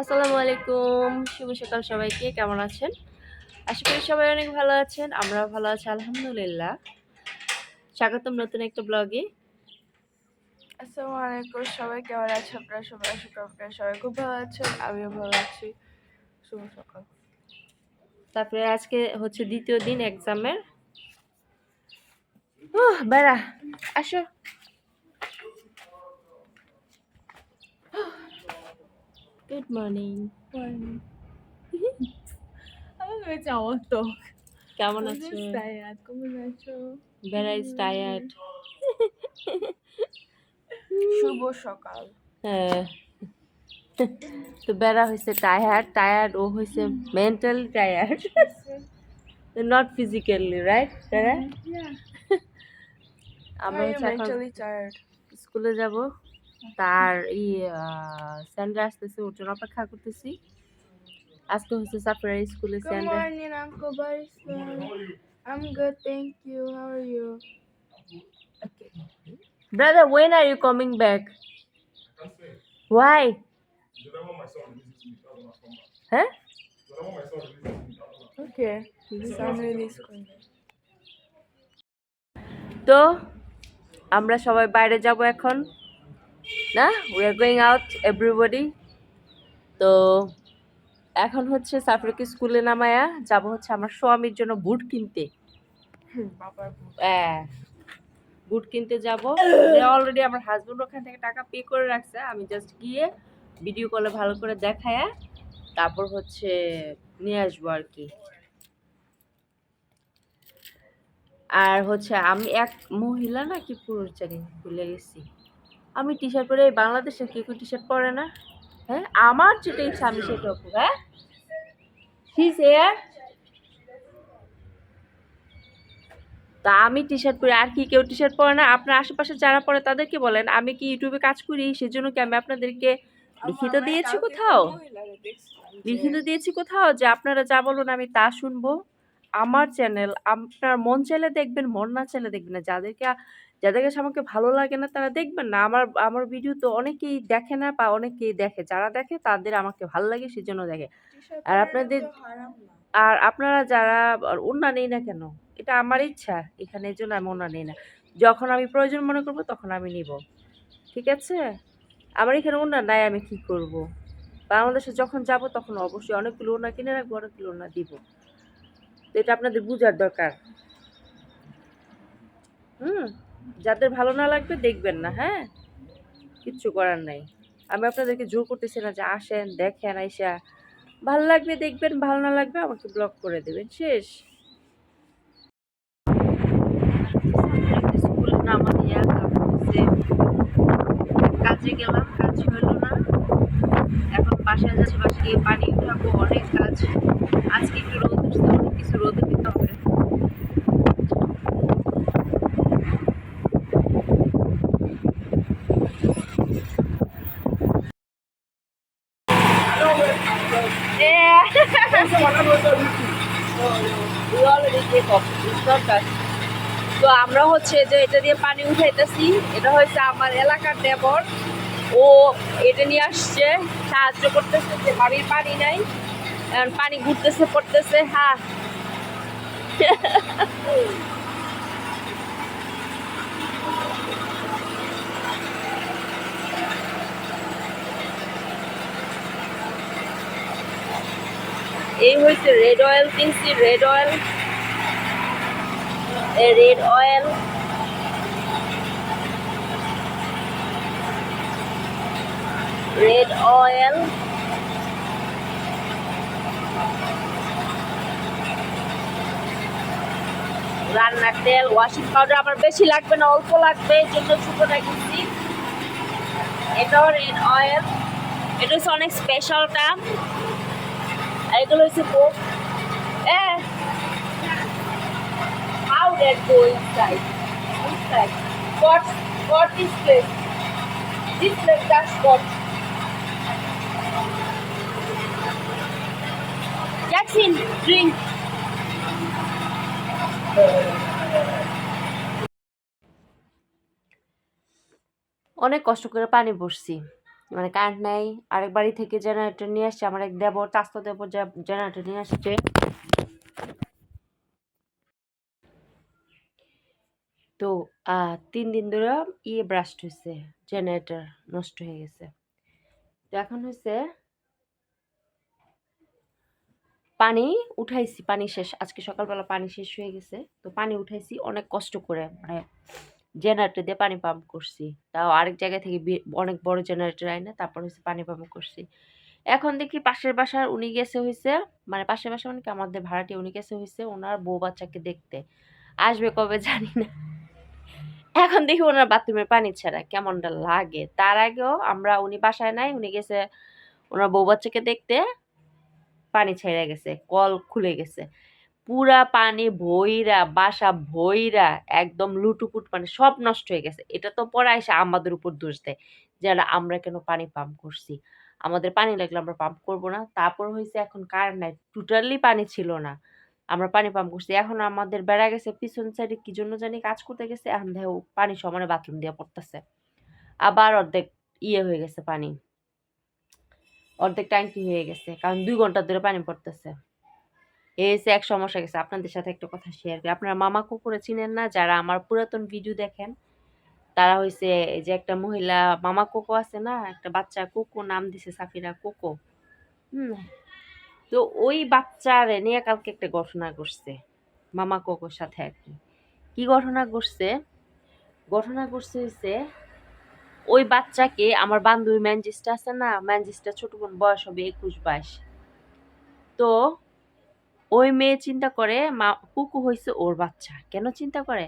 আসসালামু আলাইকুম। শুভ সকাল সবাইকে কেমন আছেন? আশা করি সবাই অনেক ভালো আছেন আমরাও ভালো আছি আলহামদুলিল্লাহ। স্বাগতম নতুন একটা ব্লগে। আসসালামু আলাইকুম সবাই কেমন আছে আপনারা? সবাই আশা করি আপনারা সবাই খুব ভালো আছেন আমিও ভালো আছি। শুভ সকাল। তারপরে আজকে হচ্ছে দ্বিতীয় দিন এক্সামের বেড়া আসো। গুড মর্নিং আমি ভেবেছি আমার তো কেমন আছো? টায়ার্ড কেমন আছো বেড়া টায়ার্ড শুভ সকাল। হ্যাঁ। তো বেড়া হয়েছে টায়ার্ড টায়ার্ড ও হয়েছে mentally tired not physically right বেড়া? আমরা হচ্ছে এখন স্কুলে যাব। তার ই স্যান্ডে আসতেছে ওর জন্য অপেক্ষা করতেছি আজকে হচ্ছে সাফারি স্কুলে Sunday. I'm good, thank you. How are you? Okay. Brother when are you coming back why হ্যাঁ Okay. তো আমরা সবাই বাইরে যাব এখন না? We are going out everybody তো এখন হচ্ছে সাফরিকে স্কুলে নামায়া যাব হচ্ছে আমার স্বামীর জন্য বুট কিনতে। হ্যাঁ বুট কিনতে যাব। অলরেডি আমার হাজবেন্ড ওখান থেকে টাকা পে করে রাখছে। আমি জাস্ট গিয়ে ভিডিও কলে ভালো করে দেখায়া তারপর হচ্ছে নিয়ে আসব আর কি। আর হচ্ছে আমি এক মহিলা না কি পুরুষ জানি ভুলে গেছি। আমি টি শার্ট পরে বাংলাদেশে কেউ কেউ টি শার্ট পরে না। হ্যাঁ আমার যেটা ইচ্ছা আমি সেটা পরবো হ্যাঁ? হিস এয়ার তা আমি টি শার্ট পরি আর কি কেউ টি শার্ট পরে না। আপনার আশেপাশে যারা পরে তাদেরকে বলেন আমি কি ইউটিউবে কাজ করি? সেজন্য কি আমি আপনাদেরকে লিখিত দিয়েছি কোথাও? লিখিত দিয়েছি কোথাও যে আপনারা যা বলুন আমি তা শুনব। আমার চ্যানেল আপনার মন চাইলে দেখবেন মন না চাইলে দেখবেন না। যাদেরকে যাদের কাছে আমাকে ভালো লাগে না তারা দেখবেন না। আমার আমার ভিডিও তো অনেকেই দেখে না বা অনেকেই দেখে। যারা দেখে তাদের আমাকে ভালো লাগে সেজন্য দেখে। আর আপনাদের- আর আপনারা যারা ওনা নেই না কেন? এটা আমার ইচ্ছা। এখানে এই জন্য আমি ওনা নেই না। যখন আমি প্রয়োজন মনে করব তখন আমি নিব। ঠিক আছে? আমার এখানে ওনা নাই আমি কি করব? বাংলাদেশে যখন যাব তখন অবশ্যই অনেকগুলো ওনা কিনে রাখব অনেকগুলো ওনা দিব। তো এটা আপনাদের বোঝার দরকার। হুম? যাদের ভালো না লাগবে দেখবেন না হ্যাঁ? কিচ্ছু করার নাই। আমি আপনাদেরকে জোর করতেছি না যে আসেন, দেখেন, আইসা। ভালো লাগবে দেখবেন, ভালো না লাগবে আমাকে ব্লক করে দেবেন, শেষ। কাজে গেলাম, কাজ হলো না। এখন বাসায় যাচ্ছি, বাসায় গিয়ে পানি অনেক কাজ। আজকে একটু রোদ উঠছে অনেক কিছু রোদে দিতে হবে Yeah. We already take off. তো আমরা হচ্ছে যে এটা দিয়ে পানি উঠাইতেছি, এটা হচ্ছে আমার এলাকার দেবর ও এটা নিয়ে আসছে, সাহায্য করতেছে যে বাড়ির পানি নাই পানি ঘুরতেছে, পড়তেছে হ্যাঁ এই হয়েছে রেড অয়েল কিনছি red oil red oil red oil রান্নার তেল ওয়াশিং পাউডার আমার বেশি লাগবে না, অল্প লাগবে, এই জন্য ছোটোটা কিনছি এটাও রেড অয়েল এটা হচ্ছে অনেক স্পেশালটা আর এগুলো হচ্ছে কোক এ how that go inside inside what what is this this place that's what Jackson drink অনেক কষ্ট করে পানি বসছি মানে কারেন্ট নেই। আরেক বাড়ি থেকে জেনারেটর নিয়ে আসছে, আমার এক দেবর চাস্তো দেবর জেনারেটর নিয়ে আসছে। তো তিন দিন ধরে ইয়ে ব্রাস্ট হয়েছে জেনারেটর নষ্ট হয়ে গেছে। তো এখন হয়েছে পানি উঠাইছি, পানি শেষ। আজকে সকালবেলা পানি শেষ হয়ে গেছে। তো পানি উঠাইছি, অনেক কষ্ট করে মানে জেনারেটর দিয়ে পানি পাম্প করছি। তাও আরেক জায়গা থেকে অনেক বড় জেনারেটর আইনা তারপর হচ্ছে পানি পাম্প করছি। এখন দেখি পাশের বাসার উনি গেছে হয়েছে মানে পাশের বাসা মানে কি? আমাদের ভাড়াটি উনি গেছে হয়েছে ওনার বউ বাচ্চাকে দেখতে। আসবে কবে জানি না। এখন দেখি ওনার বাথরুমের পানি ছাড়া কেমনটা লাগে। তার আগেও আমরা উনি বাসায় নাই, উনি গেছে ওনার বউ বাচ্চাকে দেখতে, পানি ছেড়ে গেছে, কল খুলে গেছে। পুরা পানি ভইরা, বাসা ভইরা একদম লুটুপুট মানে সব নষ্ট হয়ে গেছে। এটা তো পরে এসে আমাদের উপর দোষ দেয় যারা আমরা কেন পানি পাম্প করছি? আমাদের পানি লাগলে আমরা পাম্প করব না। তারপর হয়েছে এখন কারেন্ট নাই? টোটালি পানি ছিল না। আমরা পানি পাম্প করছি। এখন আমাদের বেড়া গেছে, পিছন সাইডে কি জন্য জানি কাজ করতে গেছে। এখন দেখো, পানি সমানে বাথরুম দিয়ে পড়তেছে। আবার অর্ধেক ইয়ে হয়ে গেছে পানি। অর্ধেক ট্যাঙ্কি হয়ে গেছে। কারণ দুই ঘণ্টা ধরে পানি পড়তেছে। এই এক সমস্যা গেছে। আপনাদের সাথে একটা কথা শেয়ার করি। আপনারা মামা কুকুরে চিনেন না? যারা আমার পুরাতন ভিডিও দেখেন, তারা হয়েছে যে একটা মহিলা, মামা কোকো আছে না? একটা বাচ্চা কোকো, নাম দিছে সাফিরা কোকো। হুম। তো ওই বাচ্চারে নিয়ে কালকে একটা ঘটনা ঘটছে, মামা কোকোর সাথে আর কি। কি ঘটনা ঘটছে? ঘটনা ঘটছে হচ্ছে ওই বাচ্চাকে আমার বান্ধবী ম্যানজিস্টা আছে না? ম্যানজিস্টা ছোট বোন, বয়স হবে একুশ, বাইশ। তো ওই মেয়ে চিন্তা করে, মা, কুকু হয়েছে ওর বাচ্চা। কেন চিন্তা করে?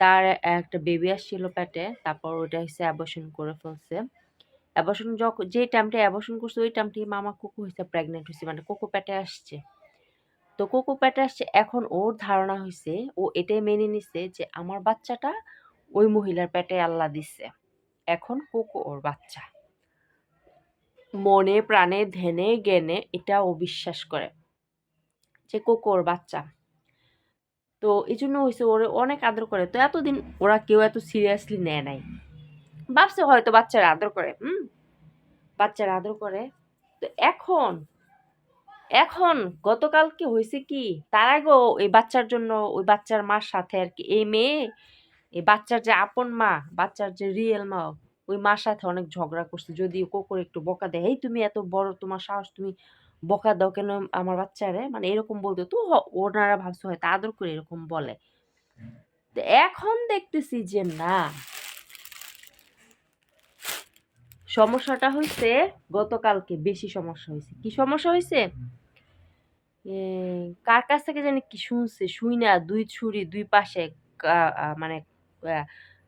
তার একটা বেবি আসছিল পেটে, তারপর ওটা হচ্ছে অ্যাবর্শন করে ফেলছে। অ্যাবর্শন যখন যে টাইমটা অ্যাবর্শন করছে, ওই টাইমটি মামা কুকু হয়েছে প্রেগনেন্ট হয়েছে মানে কোকো পেটে আসছে। তো কোকো পেটে আসছে, এখন ওর ধারণা হয়েছে ও এটাই মেনে নিছে যে আমার বাচ্চাটা ওই মহিলার পেটে আল্লাহ দিচ্ছে এখন কোকো ওর বাচ্চা। মনে, প্রাণে, ধ্যানে, জ্ঞানে এটা ও বিশ্বাস করে। যে কোকো ওর বাচ্চা। তো এই জন্য হয়েছে ওরে অনেক আদর করে। তো এতদিন ওরা কেউ এত সিরিয়াসলি নেয় নাই। ভাবছে হয়তো বাচ্চারা আদর করে, হুম? বাচ্চারা আদর করে। তো এখন এখন গতকালকে হয়েছে কি, তার আগেও এই বাচ্চার জন্য ওই বাচ্চার মার সাথে আর কি, এই মেয়ে, এই বাচ্চার যে আপন মা, বাচ্চার যে রিয়েল মা, ওই মার সাথে অনেক ঝগড়া করছে। যদি কোকর একটু বকা দেয়, এই তুমি এত বড়, তোমার সাহস তুমি বকা দাও কেন আমার বাচ্চারে? মানে এরকম বলতো। তো ওনারা ভাবছে হয়তো আদর করে এরকম বলে। তো এখন দেখতেছি যে না। সমস্যাটা হয়েছে গতকালকে বেশি সমস্যা হয়েছে কি সমস্যা হয়েছে কার কাছ থেকে জানি কি শুনছে, শুই না, দুই ছুরি দুই পাশে মানে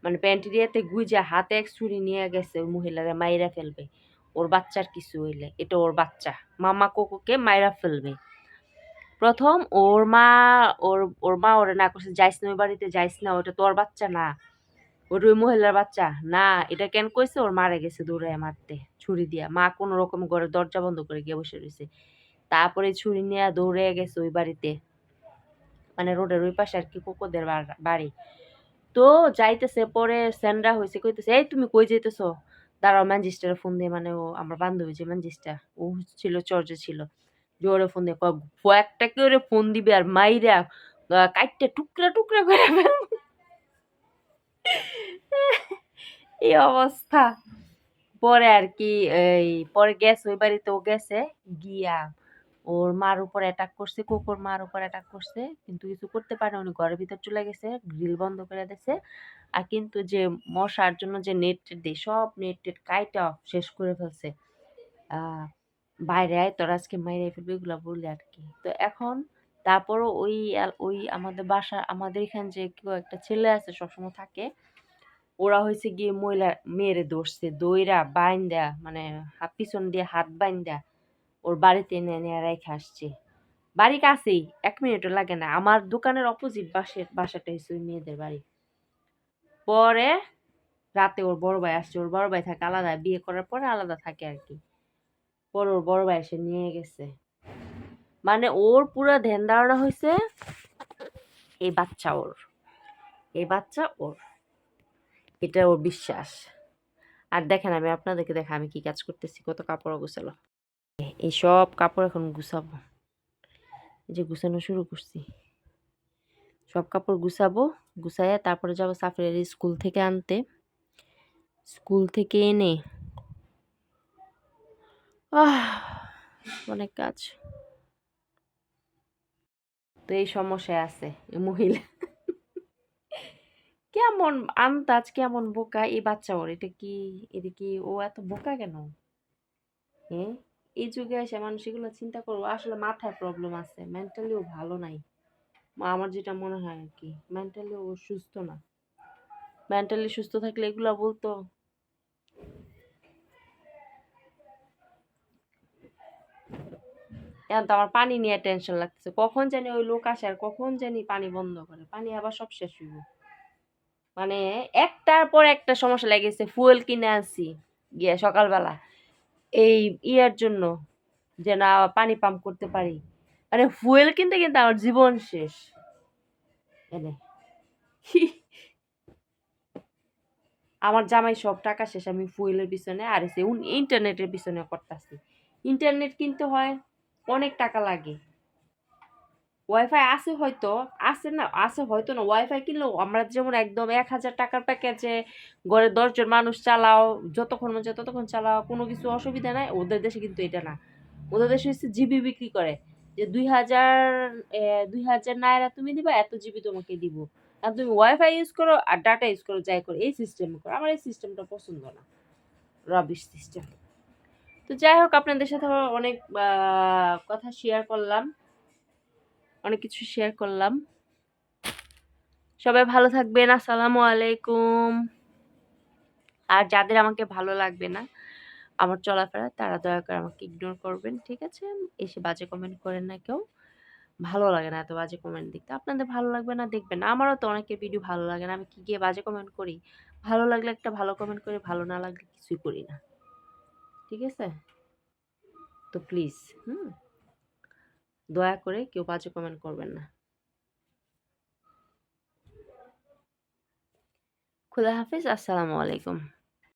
মানে প্যান্টিরিয়াতে গুইজা হাতে এক ছুরি নিয়ে গেছে, ওই মহিলারে মাইরা ফেলবে। ওর বাচ্চার কিছু হইলে, এটা ওর বাচ্চা। মামা কোকোকে মাইরা ফেলবে। প্রথম ওর মা, ওর ওর মা ওরে না করছে, যাইস না, ওই বাড়িতে যাইস না ওটা তোর বাচ্চা না। ওটা ওই মহিলার বাচ্চা। না, এটা কেন কইছে? ওর মারা গেছে দৌড়ায় মারতে, ছুরি দিয়া। মা কোনো রকম ঘরে দরজা বন্ধ করে গিয়ে বসে রয়েছে তারপরে ছুরি নিয়ে দৌড়ে গেছে ওই বাড়িতে। মানে রোডের ওই পাশে আর কি কোকোদের বাড়ি। তো যাইতেছে, পরে স্যান্ডা হয়েছে কইতেছে, এই তুমি কই যাইতেছো? দাঁড়াও ম্যানচেস্টারে ফোন দিয়ে মানে ও আমার বান্ধবী যে ম্যানচেস্টার, ও ছিল, চর্চে ছিল। জোরে ফোন দিয়ে কয়েকটা কেউ ফোন দিবে আর মাইরা কাইটটা টুকরা টুকরা করে এই অবস্থা। পরে আর কি, এই, পরে গেছে, ওই বাড়িতে ও গেছে, গিয়া ওর মার উপর অ্যাটাক করছে, কুকুর মার উপর অ্যাটাক করছে, কিন্তু কিছু করতে পারে উনি ঘরের ভিতর চলে গেছে গ্রিল বন্ধ করে দিয়েছে। আর কিন্তু যে মশার জন্য যে নেট দেয়, সব নেট কাইটা শেষ করে ফেলছে। বাইরে আয়, তোর আজকে মাইরে ফেলবে, এগুলো বলে আর কি। তো এখন তারপরও ওই ওই আমাদের বাসা, আমাদের এখানে যে কেউ একটা ছেলে আছে, সবসময় থাকে, ওরা হয়েছে গিয়ে মহিলা মেয়েরে ধরছে, দইরা বাইন্দা মানে হাত পিছন দিয়ে হাত বাইন্দা। ওর বাড়িতে এনে এনে রেখে আসছি। বাড়ি কাছেই, এক মিনিটও লাগে না। আমার দোকানের অপোজিট বাসের বাসাটা হচ্ছে ওই মেয়েদের বাড়ি। পরে রাতে ওর বড় ভাই আসছে। ওর বড় ভাই থাকে আলাদা। বিয়ে করার পরে আলাদা থাকে আর কি। পরে ওর বড় ভাই এসে নিয়ে গেছে। মানে ওর পুরো ধ্যান ধারণা হয়েছে এই বাচ্চা ওর। এই বাচ্চা ওর। এটা ওর বিশ্বাস। আর দেখেন আমি আপনাদেরকে দেখা আমি কি কাজ করতেছি। কত কাপড় গুছালো এই সব কাপড় এখন গুছাবো। এই যে গুছানো শুরু করছি। সব কাপড় গুছাবো, গুছাইয়া তারপরে যাব সাফিরের স্কুল থেকে আনতে। স্কুল থেকে এনে আহ, অনেক কাজ। তো এই সমস্যায় আছে এই মহিলা। কেমন, আন্দাজ কেমন বোকা? এই বাচ্চা ওর, এটা কি এটা কি ও এত বোকা কেন? হ্যাঁ? এই যুগে এসে মানুষ এগুলো চিন্তা করব, আসলে মাথায় প্রবলেম আছে মেন্টালিও ভালো নাই। আমার যেটা মনে হয় আর কি মেন্টালি ও সুস্থ না। মেন্টালি সুস্থ থাকলে এগুলা বলতো। এখন তো আমার পানি নিয়ে টেনশন লাগতেছে, কখন জানি ওই লোক আসে আর কখন জানি পানি বন্ধ করে, পানি আবার সব শেষ হইব। মানে একটার পর একটা সমস্যা লেগেছে ফুয়েল কিনে আনছি, গিয়ে সকালবেলা। এই ইয়ার জন্য যে না পানি পাম্প করতে পারি। মানে ফুয়েল কিনতে কিন্তু আমার জীবন শেষ। এনে আমার জামাই সব টাকা শেষ, আমি ফুয়েলের পিছনে আর এসে ইন্টারনেটের পিছনে করতেছি। ইন্টারনেট কিনতে হয়, অনেক টাকা লাগে। ওয়াইফাই আছে হয়তো, আছে না, আছে হয়তো না। ওয়াইফাই কিনলেও আমরা যেমন একদম এক হাজার টাকার প্যাকেজে ঘরে দশজন মানুষ চালাও, যতক্ষণ মন ততক্ষণ চালাও, কোনো কিছু অসুবিধা নাই। ওদের দেশে কিন্তু এটা না। ওদের দেশে হচ্ছে জিবি বিক্রি করে। যে দুই হাজার দুই হাজার নায়রা তুমি দিবা, এত জিবি তোমাকে দিব। আর তুমি ওয়াইফাই ইউজ করো আর ডাটা ইউজ করো, যাই করো। এই সিস্টেম করো। আমার এই সিস্টেমটা পছন্দ না। রবিশ সিস্টেম তো যাই হোক, আপনাদের সাথে অনেক কথা শেয়ার করলাম। অনেক কিছু শেয়ার করলাম। সবাই ভালো থাকবেন, আসসালামু আলাইকুম। আর যাদের আমাকে ভালো লাগবে না, আমার চলাফেরা, তারা দয়া করে আমাকে ইগনোর করবেন, ঠিক আছে? এসে বাজে কমেন্ট করেন না কেউ। ভালো লাগে না এত বাজে কমেন্ট দেখতে। আপনাদের ভালো লাগবে না, দেখবেন আমারও তো অনেকের ভিডিও ভালো লাগে না। আমি কি গিয়ে বাজে কমেন্ট করি? ভালো লাগলে একটা ভালো কমেন্ট করি, ভালো না লাগলে কিছুই করি না। ঠিক আছে? তো প্লিজ হুম? দয়া করে কেউ বাজে কমেন্ট করবেন না। খুদা হাফিজ আসসালামু আলাইকুম।